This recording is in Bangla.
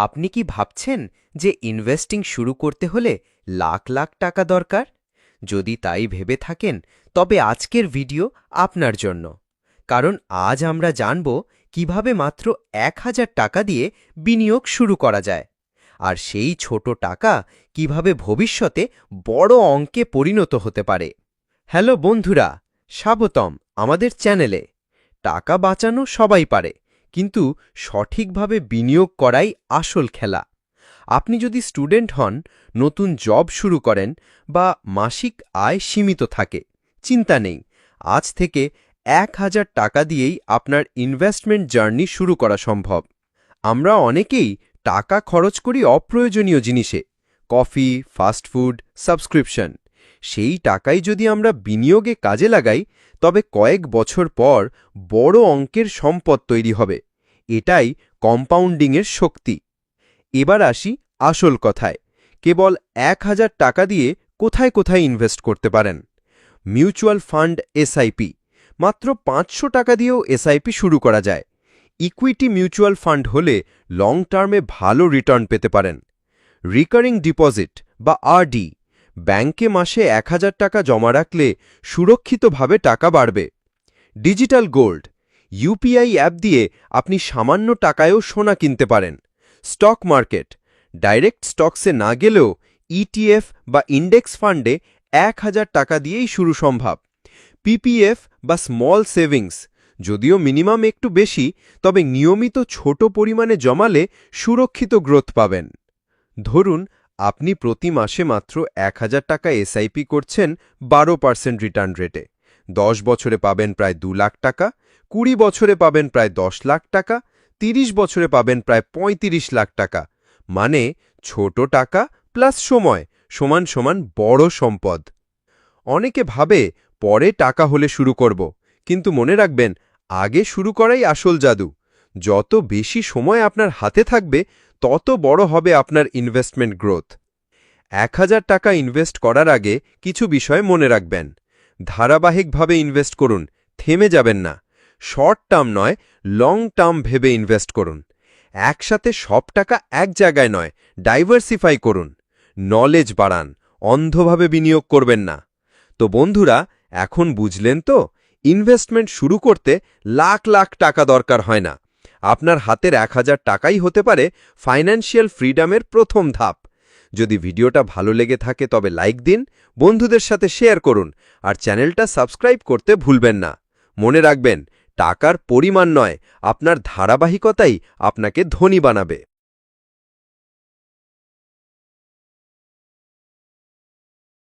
আপনি কি ভাবছেন যে ইনভেস্টিং শুরু করতে হলে লাখ লাখ টাকা দরকার? যদি তাই ভেবে থাকেন, তবে আজকের ভিডিও আপনার জন্য। কারণ আজ আমরা জানব কীভাবে মাত্র এক হাজার টাকা দিয়ে বিনিয়োগ শুরু করা যায়। আর সেই ছোট টাকা কীভাবে ভবিষ্যতে বড় অঙ্কে পরিণত হতে পারে। হ্যালো বন্ধুরা, স্বাগতম আমাদের চ্যানেলে। টাকা বাঁচানো সবাই পারে। কিন্তু সঠিকভাবে বিনিয়োগ করাই আসল খেলা। আপনি যদি স্টুডেন্ট হন, নতুন জব শুরু করেন বা মাসিক আয় সীমিত থাকে, চিন্তা নেই। আজ থেকে এক হাজার টাকা দিয়েই আপনার ইনভেস্টমেন্ট জার্নি শুরু করা সম্ভব। আমরা অনেকেই টাকা খরচ করি অপ্রয়োজনীয় জিনিসে, কফি ফাস্টফুড সাবস্ক্রিপশন সেই টাকাই যদি আমরা বিনিয়োগে কাজে লাগাই, তবে কয়েক বছর পর বড় অঙ্কের সম্পদ তৈরি হবে। এটাই কম্পাউন্ডিংয়ের শক্তি। এবার আসি আসল কথায়। কেবল এক হাজার টাকা দিয়ে কোথায় কোথায় ইনভেস্ট করতে পারেন? Mutual fund SIP. মাত্র পাঁচশো টাকা দিয়েও এসআইপি শুরু করা যায়। ইকুইটি মিউচুয়াল ফান্ড হলে লং টার্মে ভালো রিটার্ন পেতে পারেন। রিকারিং ডিপোজিট বা আরডি। ব্যাংকে মাসে এক হাজার টাকা জমা রাখলে সুরক্ষিতভাবে টাকা বাড়বে। ডিজিটাল গোল্ড, ইউপিআই অ্যাপ দিয়ে আপনি সামান্য টাকায়ও সোনা কিনতে পারেন। স্টক মার্কেট, ডাইরেক্ট স্টকসে না গেলেও ইটিএফ বা ইন্ডেক্স ফান্ডে এক হাজার টাকা দিয়েই শুরু সম্ভব। পিপিএফ বা স্মল সেভিংস, যদিও মিনিমাম একটু বেশি, তবে নিয়মিত ছোট পরিমাণে জমালে সুরক্ষিত গ্রোথ পাবেন। ধরুন আপনি প্রতি মাসে মাত্র এক হাজার টাকা এসআইপি করছেন বারো পার্সেন্ট রিটার্ন রেটে। দশ বছরে পাবেন প্রায় দু লাখ টাকা, কুড়ি বছরে পাবেন প্রায় দশ লাখ টাকা, তিরিশ বছরে পাবেন প্রায় ৩৫ লাখ টাকা। মানে ছোট টাকা প্লাস সময়, সমান সমান বড় সম্পদ। অনেকে ভাবে, পরে টাকা হলে শুরু করব। কিন্তু মনে রাখবেন, আগে শুরু করাই আসল জাদু। যত বেশি সময় আপনার হাতে থাকবে তত বড় হবে আপনার ইনভেস্টমেন্ট গ্রোথ এক হাজার টাকা ইনভেস্ট করার আগে কিছু বিষয় মনে রাখবেন। ধারাবাহিকভাবে ইনভেস্ট করুন, থেমে যাবেন না। শর্ট টার্ম নয় লং টার্ম ভেবে ইনভেস্ট করুন। একসাথে সব টাকা এক জায়গায় নয় ডাইভার্সিফাই করুন। নলেজ বাড়ান, অন্ধভাবে বিনিয়োগ করবেন না। তো বন্ধুরা, এখন বুঝলেন তো ইনভেস্টমেন্ট শুরু করতে লাখ লাখ টাকা দরকার হয় না। আপনার হাতের এক হাজার টাকাই হতে পারে ফাইন্যান্সিয়াল ফ্রিডামের প্রথম ধাপ। যদি ভিডিওটা ভালো লেগে থাকে তবে লাইক দিন, বন্ধুদের সাথে শেয়ার করুন, আর চ্যানেলটা সাবস্ক্রাইব করতে ভুলবেন না। মনে রাখবেন, টাকার পরিমাণ নয়, আপনার ধারাবাহিকতাই আপনাকে ধনী বানাবে।